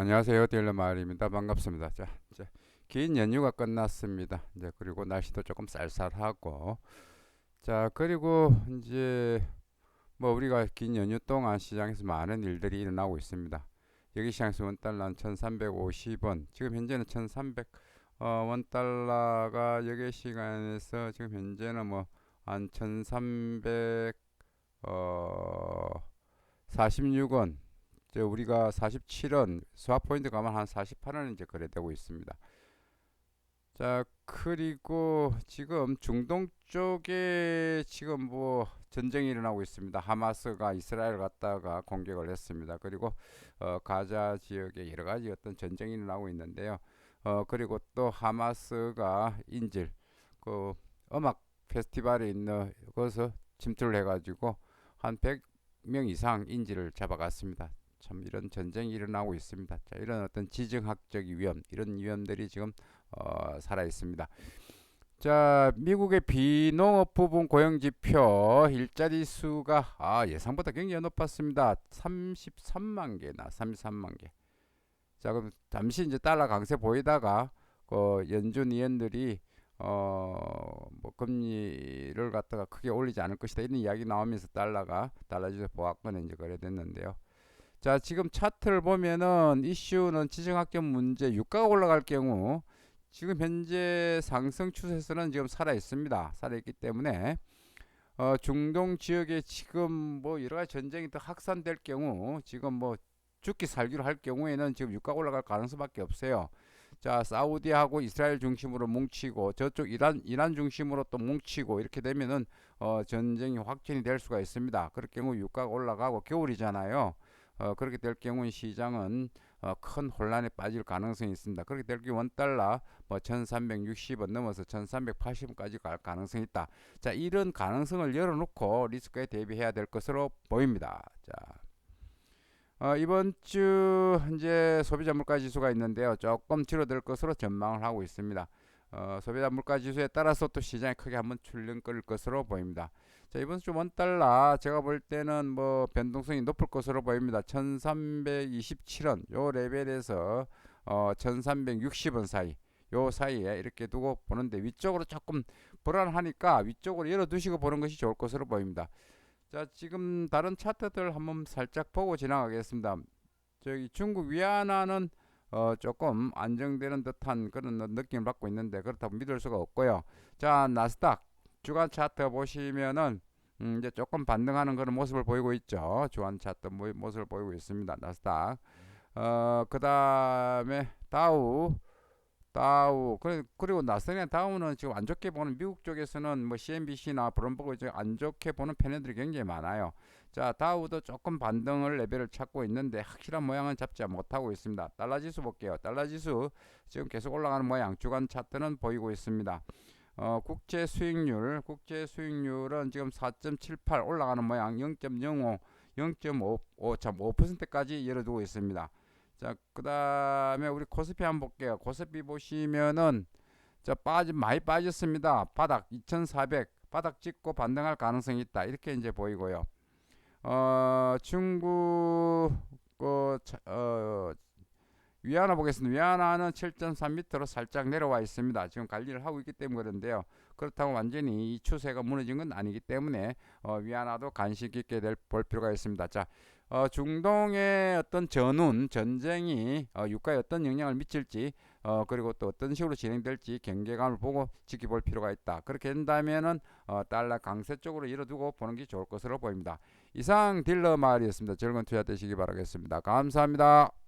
안녕하세요. 딜러 마을입니다. 반갑습니다. 자, 이제 긴 연휴가 끝났습니다. 이제 그리고 날씨도 조금 쌀쌀하고 자, 그리고 이제 뭐 우리가 긴 연휴 동안 시장에서 많은 일들이 일어나고 있습니다. 여기 시장에서 원 달러는 1,350원, 지금 현재는 1,300 어, 원 달러가 여기 시간에서 지금 현재는 뭐한 1,300 어, 46원 저 우리가 47원 스왑 포인트 가면 한 48원 이제 거래되고 있습니다. 자 그리고 지금 중동 쪽에 지금 뭐 전쟁이 일어나고 있습니다. 하마스가 이스라엘 갔다가 공격을 했습니다. 그리고 어, 가자 지역에 여러 가지 어떤 전쟁이 일어나고 있는데요. 어, 그리고 또 하마스가 인질 그 음악 페스티벌에 있는 곳에서 침투를 해가지고 한 100명 이상 인질을 잡아갔습니다. 참 이런 전쟁이 일어나고 있습니다. 자, 이런 어떤 지정학적 위험, 이런 위험들이 지금 어, 살아 있습니다. 자, 미국의 비농업 부분 고용 지표 일자리 수가 아, 예상보다 굉장히 높았습니다. 33만 개나 33만 개. 자, 그럼 잠시 이제 달러 강세 보이다가 그 연준 위원들이 어뭐 금리를 갖다가 크게 올리지 않을 것이다 이런 이야기 나오면서 달러가 달러지수 보합권에 이제 거래됐는데요. 자 지금 차트를 보면은 이슈는 지정학적 문제 유가가 올라갈 경우 지금 현재 상승 추세에서는 지금 살아 있습니다. 살아 있기 때문에 어, 중동 지역에 지금 뭐 여러 가지 전쟁이 더 확산될 경우 지금 뭐 죽기 살기로 할 경우에는 지금 유가가 올라갈 가능성밖에 없어요. 자 사우디하고 이스라엘 중심으로 뭉치고 저쪽 이란 이란 중심으로 또 뭉치고 이렇게 되면은 어, 전쟁이 확전이 될 수가 있습니다. 그럴 경우 유가가 올라가고 겨울이잖아요. 어, 그렇게 될 경우 시장은 어, 큰 혼란에 빠질 가능성이 있습니다. 그렇게 될 경우 원달러 뭐 1360원 넘어서 1380원까지 갈 가능성이 있다. 자, 이런 가능성을 열어놓고 리스크에 대비해야 될 것으로 보입니다. 자, 어, 이번 주 이제 소비자 물가 지수가 있는데요. 조금 줄어들 것으로 전망을 하고 있습니다. 어, 소비자 물가 지수에 따라서 또 시장이 크게 한번 출렁거릴 것으로 보입니다. 자, 이번 주 원달러 제가 볼 때는 뭐 변동성이 높을 것으로 보입니다. 1327원 요 레벨에서 어, 1360원 사이 요 사이에 이렇게 두고 보는데 위쪽으로 조금 불안하니까 위쪽으로 열어 두시고 보는 것이 좋을 것으로 보입니다. 자, 지금 다른 차트들 한번 살짝 보고 지나가겠습니다. 저기 중국 위안화는 어, 조금 안정되는 듯한 그런 느낌을 받고 있는데 그렇다고 믿을 수가 없고요. 자, 나스닥 주간 차트 보시면은 음, 이제 조금 반등하는 그런 모습을 보이고 있죠. 주간 차트 모습을 보이고 있습니다. 나스닥. 어, 그 다음에 다우, 다우. 그리고 나스닥 다우는 지금 안 좋게 보는 미국 쪽에서는 뭐 CNBC나 브럼버그 안 좋게 보는 패널들이 굉장히 많아요. 자, 다우도 조금 반등을 레벨을 찾고 있는데 확실한 모양은 잡지 못하고 있습니다. 달러 지수 볼게요. 달러 지수 지금 계속 올라가는 모양 주간 차트는 보이고 있습니다. 어, 국제 수익률, 국제 수익률은 지금 4.78 올라가는 모양 0.05, 0.5%까지 열어두고 있습니다. 자, 그 다음에 우리 코스피 한번 볼게요. 코스피 보시면은 자, 빠지, 많이 빠졌습니다. 바닥 2,400, 바닥 찍고 반등할 가능성이 있다. 이렇게 이제 보이고요. 어, 중국, 그, 어, 위안화 보겠습니다. 위안화는 7.3m로 살짝 내려와 있습니다. 지금 관리를 하고 있기 때문에 그런데요. 그렇다고 완전히 이 추세가 무너진 건 아니기 때문에 어, 위안화도 관심 있게 될, 볼 필요가 있습니다. 자, 어, 중동의 어떤 전운, 전쟁이 어, 유가에 어떤 영향을 미칠지 어, 그리고 또 어떤 식으로 진행될지 경계감을 보고 지켜볼 필요가 있다. 그렇게 된다면은 어, 달러 강세 쪽으로 이뤄두고 보는 게 좋을 것으로 보입니다. 이상 딜러 말이었습니다. 즐거운 투자 되시기 바라겠습니다. 감사합니다.